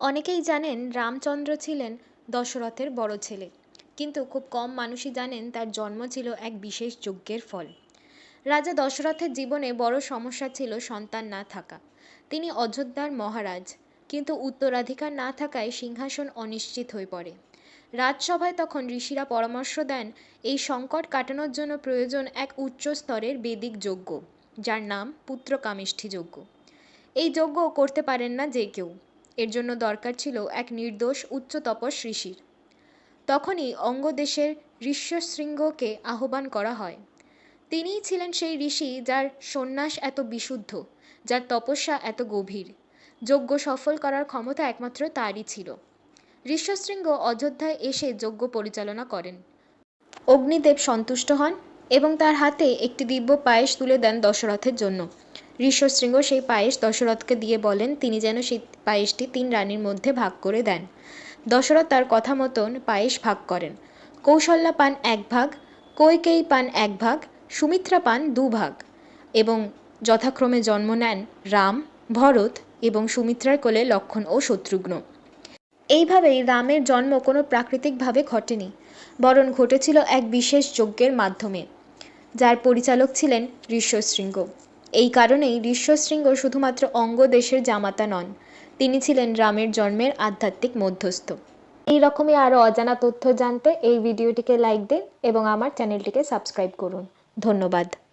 অনেকেই জানেন রামচন্দ্র ছিলেন দশরথের বড় ছেলে। কিন্তু খুব কম মানুষই জানেন তার জন্ম ছিল এক বিশেষ যজ্ঞের ফল। রাজা দশরথের জীবনে বড় সমস্যা ছিল সন্তান না থাকা। তিনি অযোধ্যার মহারাজ, কিন্তু উত্তরাধিকার না থাকায় সিংহাসন অনিশ্চিত হয়ে পড়ে। রাজসভায় তখন ঋষিরা পরামর্শ দেন, এই সংকট কাটানোর জন্য প্রয়োজন এক উচ্চ স্তরের বেদিক যজ্ঞ, যার নাম পুত্রকামেষ্ঠী যজ্ঞ। এই যজ্ঞ করতে পারেন না যে কেউ। এর জন্য দরকার ছিল এক নির্দোষ উচ্চ তপস ঋষির। তখনই অঙ্গদেশের ঋষ্যশৃঙ্গকে আহ্বান করা হয়। তিনিই ছিলেন সেই ঋষি যার সন্ন্যাস এত বিশুদ্ধ, যার তপস্যা এত গভীর। যজ্ঞ সফল করার ক্ষমতা একমাত্র তারই ছিল। ঋষ্যশৃঙ্গ অযোধ্যায় এসে যজ্ঞ পরিচালনা করেন। অগ্নিদেব সন্তুষ্ট হন এবং তার হাতে একটি দিব্য পায়েস তুলে দেন দশরথের জন্য। ঋষ্যশৃঙ্গ সেই পায়েস দশরথকে দিয়ে বলেন, তিনি যেন সেই পায়েসটি তিন রানীর মধ্যে ভাগ করে দেন। দশরথ তার কথা মতন পায়েস ভাগ করেন। কৌশল্যা পান এক ভাগ, কৈকেয়ী পান এক ভাগ, সুমিত্রা পান দু ভাগ এবং যথাক্রমে জন্ম নেন রাম, ভরত এবং সুমিত্রার কোলে লক্ষণ ও শত্রুঘ্ন। এইভাবেই রামের জন্ম কোনো প্রাকৃতিকভাবে ঘটেনি, বরং ঘটেছিল এক বিশেষ যজ্ঞের মাধ্যমে, যার পরিচালক ছিলেন ঋষ্যশৃঙ্গ এই কারণেই ঋষ্যশৃঙ্গ শুধুমাত্র অঙ্গ দেশের জামাতা নন, তিনি ছিলেন রামের জন্মের আধ্যাত্মিক মধ্যস্থ। এই রকমই আরও অজানা তথ্য জানতে এই ভিডিওটিকে লাইক দিন এবং আমার চ্যানেলটিকে সাবস্ক্রাইব করুন। ধন্যবাদ।